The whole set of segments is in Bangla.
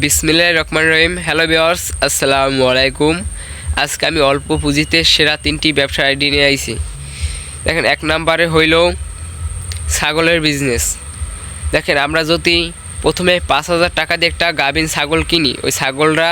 বিসমিল্লাহ রহমান রহিম। হ্যালো বিয়ার্স আসসালামু আলাইকুম। আজকে আমি অল্প পুঁজিতে সেরা তিনটি ব্যবসা আইডি নিয়ে আইছি। দেখেন, এক নাম্বারে হইল ছাগলের বিজনেস দেখেন, আমরা যদি প্রথমে পাঁচ হাজার টাকা দিয়ে একটা গাভিন ছাগল কিনি, ওই ছাগলরা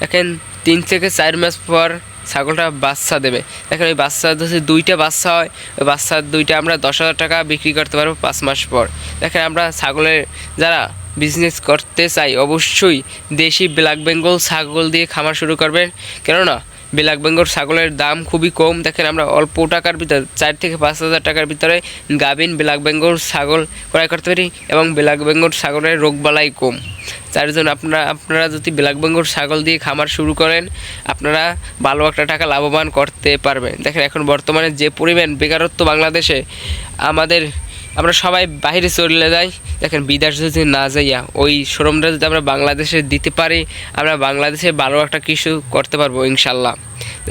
দেখেন, তিন থেকে চার মাস পর ছাগলটা বাচ্চা দেবে। দেখেন, ওই বাচ্চা যদি দুইটা বাচ্চা হয়, ওই বাচ্চার দুইটা আমরা দশ হাজার টাকা বিক্রি করতে পারব পাঁচ মাস পর। দেখেন, আমরা ছাগলের যারা বিজনেস করতে চাই, অবশ্যই দেশি ব্ল্যাক বেঙ্গল ছাগল দিয়ে খামার শুরু করবেন। কেননা ব্ল্যাক বেঙ্গল ছাগলের দাম খুবই কম। দেখেন আমরা অল্প টাকার ভিতরে, চার থেকে পাঁচ হাজার টাকার ভিতরে গাভিন ব্ল্যাক বেঙ্গল ছাগল ক্রয় করতে পারি এবং ব্ল্যাক বেঙ্গল ছাগলের রোগবালাই কম। তার জন্য আপনারা আপনারা যদি ব্ল্যাক বেঙ্গল ছাগল দিয়ে খামার শুরু করেন, আপনারা ভালো একটা টাকা লাভবান করতে পারবেন। দেখেন এখন বর্তমানে যে পরিমাণ বেকারত্ব বাংলাদেশে, আমাদের আমরা সবাই বাইরে চলে যাই। দেখেন বিদেশ যদি না যাইয়া, ওই শ্রমটা যদি আমরা বাংলাদেশে দিতে পারি, আমরা বাংলাদেশে ভালো একটা কিছু করতে পারব ইনশাল্লাহ।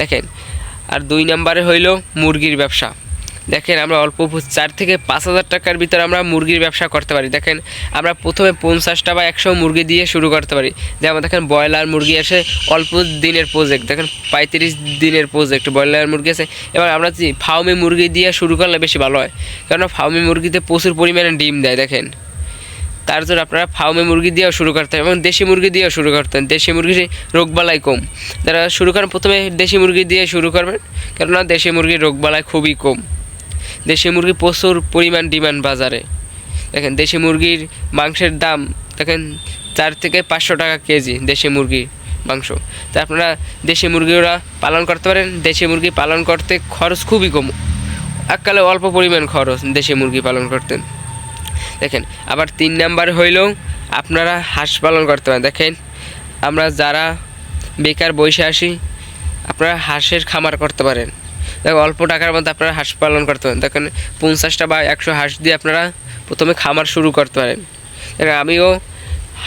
দেখেন, আর দুই নম্বরে হইল মুরগির ব্যবসা। দেখেন, আমরা অল্প চার থেকে পাঁচ হাজার টাকার ভিতরে আমরা মুরগির ব্যবসা করতে পারি। দেখেন, আমরা প্রথমে পঞ্চাশটা বা একশো মুরগি দিয়ে শুরু করতে পারি। যেমন দেখেন, ব্রয়লার মুরগি আছে, অল্প দিনের প্রজেক্ট দেখেন, পঁয়ত্রিশ দিনের প্রজেক্ট ব্রয়লার মুরগি আছে। এবার আমরা ফার্মে মুরগি দিয়ে শুরু করলে বেশি ভালো হয়। কেননা ফার্মে মুরগিতে প্রচুর পরিমাণে ডিম দেয়, দেখেন। তার জন্য আপনারা ফার্মে মুরগি দিয়েও শুরু করতে হবে এবং দেশি মুরগি দিয়েও শুরু করতেন দেশি মুরগির রোগবালাই কম। যারা শুরু করেন, প্রথমে দেশি মুরগি দিয়ে শুরু করবেন, কেননা দেশি মুরগির রোগবালাই খুবই কম। দেশি মুরগি প্রচুর পরিমাণ ডিমান্ড বাজারে। দেখেন, দেশি মুরগির মাংসের দাম, দেখেন, চার থেকে পাঁচশো টাকা কেজি দেশি মুরগির মাংস। তা আপনারা দেশি মুরগিরা পালন করতে পারেন, দেশি মুরগি পালন করতে খরচ খুবই কম। এককালে অল্প পরিমাণ খরচ দেশি মুরগি পালন করতেন। দেখেন, আবার তিন নাম্বার হইলেও আপনারা হাঁস পালন করতে পারেন। দেখেন, আমরা যারা বেকার বসে আসি আপনারা হাঁসের খামার করতে পারেন। দেখেন অল্প টাকার মধ্যে আপনারা হাঁস পালন করতে পারেন। দেখেন, পঞ্চাশটা বা একশো হাঁস দিয়ে আপনারা প্রথমে খামার শুরু করতে পারেন। দেখেন, আমিও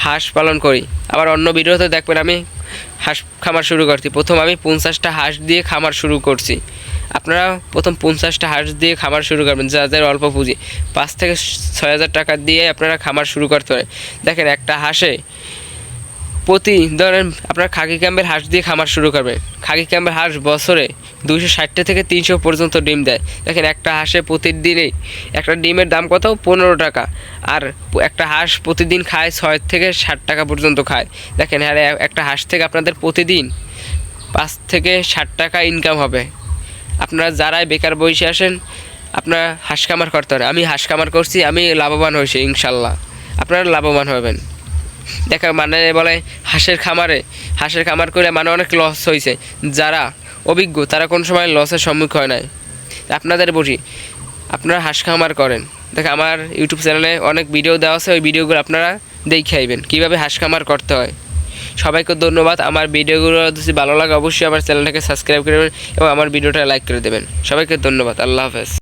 হাঁস পালন করি। আবার অন্য ভিডিওতে দেখবেন আমি হাঁস খামার শুরু করছি। প্রথম আমি পঞ্চাশটা হাঁস দিয়ে খামার শুরু করছি। আপনারা প্রথম পঞ্চাশটা হাঁস দিয়ে খামার শুরু করবেন যাদের অল্প পুঁজি। পাঁচ থেকে ছয় হাজার টাকা দিয়ে আপনারা খামার শুরু করতে পারেন। দেখেন, একটা হাঁসে প্রতি ধরেন আপনার খাকি ক্যাম্পের হাঁস দিয়ে খামার শুরু করবে। খাকি ক্যাম্পের হাঁস বছরে দুইশো ষাটটা থেকে তিনশো পর্যন্ত ডিম দেয়। দেখেন একটা হাঁসে প্রতিদিনই একটা ডিমের দাম কত? পনেরো টাকা। আর একটা হাঁস প্রতিদিন খায় ছয় থেকে ষাট টাকা পর্যন্ত খায়। দেখেন হ্যাঁ একটা হাঁস থেকে আপনাদের প্রতিদিন পাঁচ থেকে ষাট টাকা ইনকাম হবে। আপনারা যারাই বেকার বসে আসেন, আপনারা হাঁস খামার করতে পারেন। আমি হাঁস খামার করছি, আমি লাভবান হয়েছি, ইনশাল্লাহ। আপনারা লাভবান হবেন। দেখা মানে বলে হাঁসের খামারে। হাঁসের খামার করে মানে অনেক লস হয়েছে যারা অভিজ্ঞ, তারা কোন সময় লসের সম্মুখীন হয় নাই। আপনাদের বসি আপনারা হাঁস খামার করেন। দেখ আমার ইউটিউব চ্যানেলে অনেক ভিডিও দেওয়া আছে, ওই ভিডিওগুলো আপনারা দেখে আইবেন, কীভাবে হাঁস খামার করতে হয়। সবাইকে ধন্যবাদ, আমার ভিডিওগুলো যদি ভালো লাগে, অবশ্যই আমার চ্যানেলটাকে সাবস্ক্রাইব করবেন এবং আমার ভিডিওটা লাইক করে দেবেন। সবাইকে ধন্যবাদ, আল্লাহ হাফেজ।